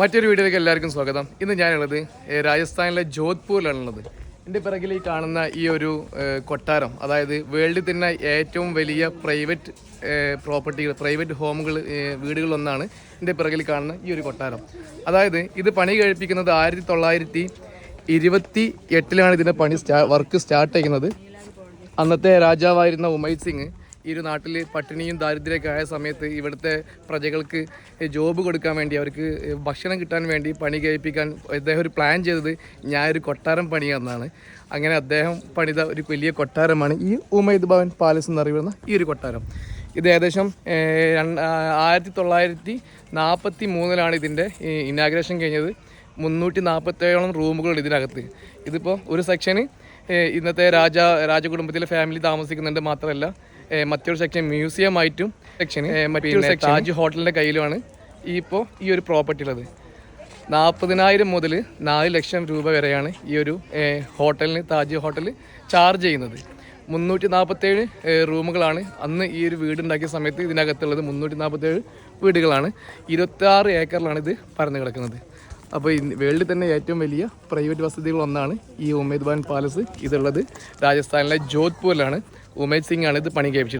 മറ്റൊരു വീഡിയോയിലേക്ക് എല്ലാവർക്കും സ്വാഗതം. ഇന്ന് ഞാനുള്ളത് രാജസ്ഥാനിലെ ജോധ്പൂരിലാണുള്ളത്. എന്റെ പിറകിൽ ഈ കാണുന്ന ഈ ഒരു കൊട്ടാരം അതായത് വേൾഡിൽ തന്നെ ഏറ്റവും വലിയ പ്രൈവറ്റ് പ്രോപ്പർട്ടികൾ പ്രൈവറ്റ് ഹോമുകൾ വീടുകളൊന്നാണ് എന്റെ പിറകിൽ കാണുന്ന ഈ ഒരു കൊട്ടാരം. അതായത് ഇത് പണി കഴിപ്പിക്കുന്നത് ആയിരത്തി തൊള്ളായിരത്തി ഇരുപത്തി എട്ടിലാണ് ഇതിന്റെ പണി സ്റ്റാ വർക്ക് സ്റ്റാർട്ട് ചെയ്യുന്നത്. അന്നത്തെ രാജാവായിരുന്ന ഉമൈത് സിംഗ് ഈ ഒരു നാട്ടിൽ പട്ടിണിയും ദാരിദ്ര്യമൊക്കെ ആയ സമയത്ത് ഇവിടുത്തെ പ്രജകൾക്ക് ജോബ് കൊടുക്കാൻ വേണ്ടി അവർക്ക് ഭക്ഷണം കിട്ടാൻ വേണ്ടി പണി കഴിപ്പിക്കാൻ അദ്ദേഹം ഒരു പ്ലാൻ ചെയ്തത് ഞാൻ ഒരു കൊട്ടാരം പണിയാന്നാണ്. അങ്ങനെ അദ്ദേഹം പണിത ഒരു വലിയ കൊട്ടാരമാണ് ഈ ഉമൈദ് ഭവൻ പാലസ് എന്നറിയുന്ന ഈ ഒരു കൊട്ടാരം. ഇത് ഏകദേശം ആയിരത്തി തൊള്ളായിരത്തി നാൽപ്പത്തി മൂന്നിലാണ് ഇതിന്റെ ഇനാഗ്രേഷൻ കഴിഞ്ഞത്. മുന്നൂറ്റി നാൽപ്പത്തേഴോളം റൂമുകളുണ്ട് ഇതിനകത്ത്. ഇതിപ്പോൾ ഒരു സെക്ഷന് ഇന്നത്തെ രാജ രാജകുടുംബത്തിലെ ഫാമിലി താമസിക്കുന്നുണ്ട് മാത്രമല്ല മറ്റൊരു സെക്ഷൻ മ്യൂസിയം ആയിട്ടും സെക്ഷൻ മറ്റൊരു സെക്ഷൻ താജ് ഹോട്ടലിന്റെ കയ്യിലുമാണ് ഈ ഇപ്പോൾ ഈ ഒരു പ്രോപ്പർട്ടി ഉള്ളത് നാൽപ്പതിനായിരം മുതൽ നാല് ലക്ഷം രൂപ വരെയാണ് ഈ ഒരു ഹോട്ടലിന് താജ് ഹോട്ടൽ ചാർജ് ചെയ്യുന്നത്. മുന്നൂറ്റി നാൽപ്പത്തേഴ് റൂമുകളാണ് അന്ന് ഈ ഒരു വീടുണ്ടാക്കിയ സമയത്ത് ഇതിനകത്തുള്ളത് മുന്നൂറ്റി നാൽപ്പത്തേഴ് വീടുകളാണ്. ഇരുപത്തി ഏക്കറിലാണ് ഇത് പരന്നു കിടക്കുന്നത്. അപ്പോൾ വേൾഡിൽ തന്നെ ഏറ്റവും വലിയ പ്രൈവറ്റ് വസതികൾ ഒന്നാണ് ഈ ഉമേദ് ബാൻ പാലസ് ഇതുള്ളത്. രാജസ്ഥാനിലെ ജോധ്പൂരിലാണ്. ഉമേദ് സിംഗ് ആണ് ഇത് പണി കഴിപ്പിച്ചത്